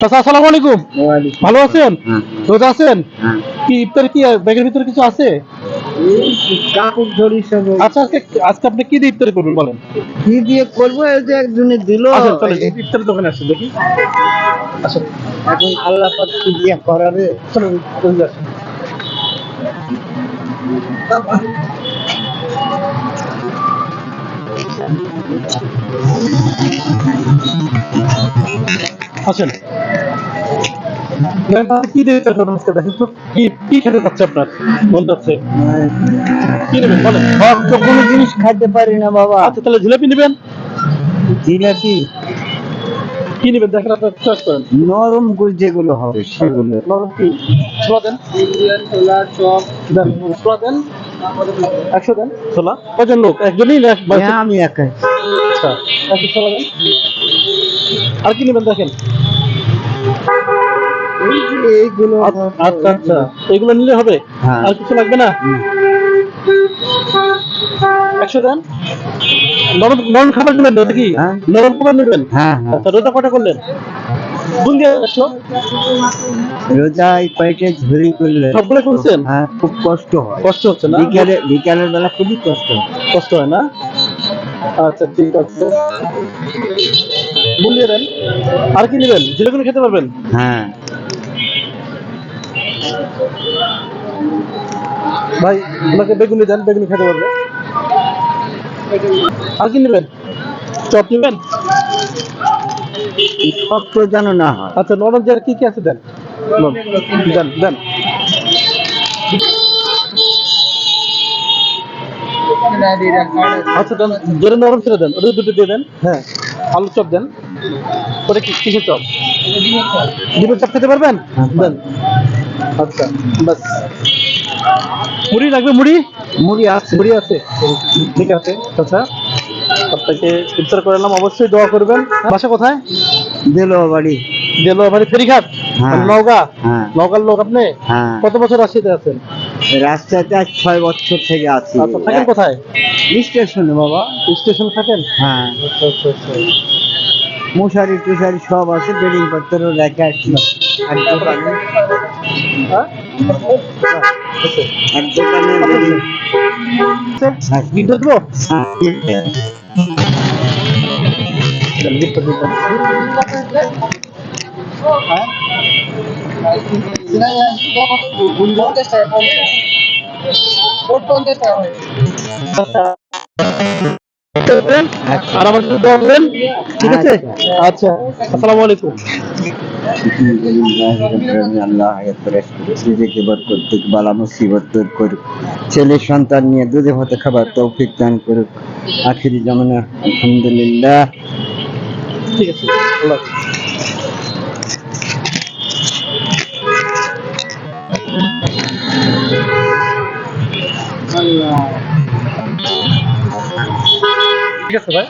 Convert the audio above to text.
চাচা আসসালামু আলাইকুম। ভালো আছেন? রোজা আছেন? কি ইফতার কি ব্যাগের ভিতরে কিছু আছে? আচ্ছা আজকে আজকে আপনি কি দিয়ে ইফতারি করবেন বলেন? কি দিয়ে করব? এই যে একজনে দিল। আচ্ছা চলে ইফতারের দোকানে আসেন দেখি। আচ্ছা এখন আল্লাহ পাক কি দিয়ে করাবে? চলুন চলে আসেন আসেন। কি দিয়ে আজকে? দেখেন তো কি কি খেতে চাচ্ছে আপনার? মন চাচ্ছে। কি নেবেন? বলেন। সব তো কোনো জিনিস খাইতে পারি না বাবা। আচ্ছা তাহলে জিলাপি নেবেন? জিলাপি? কি নেবেন? দেখেন আপনার চয়েস করেন। নরম যেগুলো হবে সেগুলো। নরম কি ছোলা দেন। দেন ছোলা দেন। একশো দেন। ছোলা? কজন লোক? একজনই হ্যাঁ, আমি একাই। আচ্ছা একশো ছোলা দেন। আর কি নেবেন দেখেন? এইগুলো আচ্ছা আচ্ছা এগুলো নিলে হবে? হ্যাঁ। আর কিছু লাগবে না? একশো দেন। নরম নরম খাবার নেবেন তো নাকি? হ্যাঁ। নরম খাবার নেবেন? হ্যাঁ আচ্ছা রোজা কটা করলেন? ঝুরি সবগুলো করছেন? হ্যাঁ খুব কষ্ট হয়। কষ্ট হচ্ছে না? বিকেলে বিকেলের বেলা খুবই কষ্ট কষ্ট হয় না? আচ্ছা ঠিক আছে। দেন আর কি নেবেন? জিলেগুলো খেতে পারবেন? হ্যাঁ। ভাই ওনাকে বেগুনি দেন বেগুনি খেতে পারবে আর কি নেবেন? চপ নেবেন? সব তো যেন না হয়। আচ্ছা নরম যার কি কি আছে দেন? দেন দেন। আচ্ছা দেন যেটা নরম ছেড়ে দেন ওটা দুটো দিয়ে দেন। হ্যাঁ। আলু চপ দেন। ওটা কি কিসের চপ? ডিমের চপ খেতে পারবেন? দেন। আচ্ছা বাস। মুড়ি লাগবে মুড়ি? মুড়ি আছে মুড়ি আছে। ঠিক আছে আচ্ছা আপনাকে ইফতার করলাম অবশ্যই দোয়া করবেন। বাসা কোথায়? দিল বাড়ি দিল বাড়ি ফেরিঘাট? হ্যাঁ। নওগাঁ? হ্যাঁ। নওগাঁর লোক আপনি? হ্যাঁ। কত বছর রাশিতে আছেন? রাস্তাতে আজ ছয় বছর থেকে আছি। আচ্ছা থাকেন কোথায়? স্টেশনে বাবা। স্টেশন থাকেন? হ্যাঁ। আচ্ছা আচ্ছা আচ্ছা। মশারি টুশারি সব আছে বেডিং পত্র রেখে আসছি এক দোকানে হ্যাঁ? আচ্ছা। এক দোকানে বেডিং আচ্ছা, গিফট দেবো হ্যাঁ গিফট দিবেন হ্যাঁ আচ্ছা। আর আমার দোয়া করবেন ঠিক আছে? আচ্ছা আসসালামু আলাইকুম। ছেলে সন্তান নিয়ে দুধে ভাতে খাবার তৌফিক দান করুক আখিরি জামানা আলহামদুলিল্লাহ আল্লাহ। ঠিক আছে ভাই।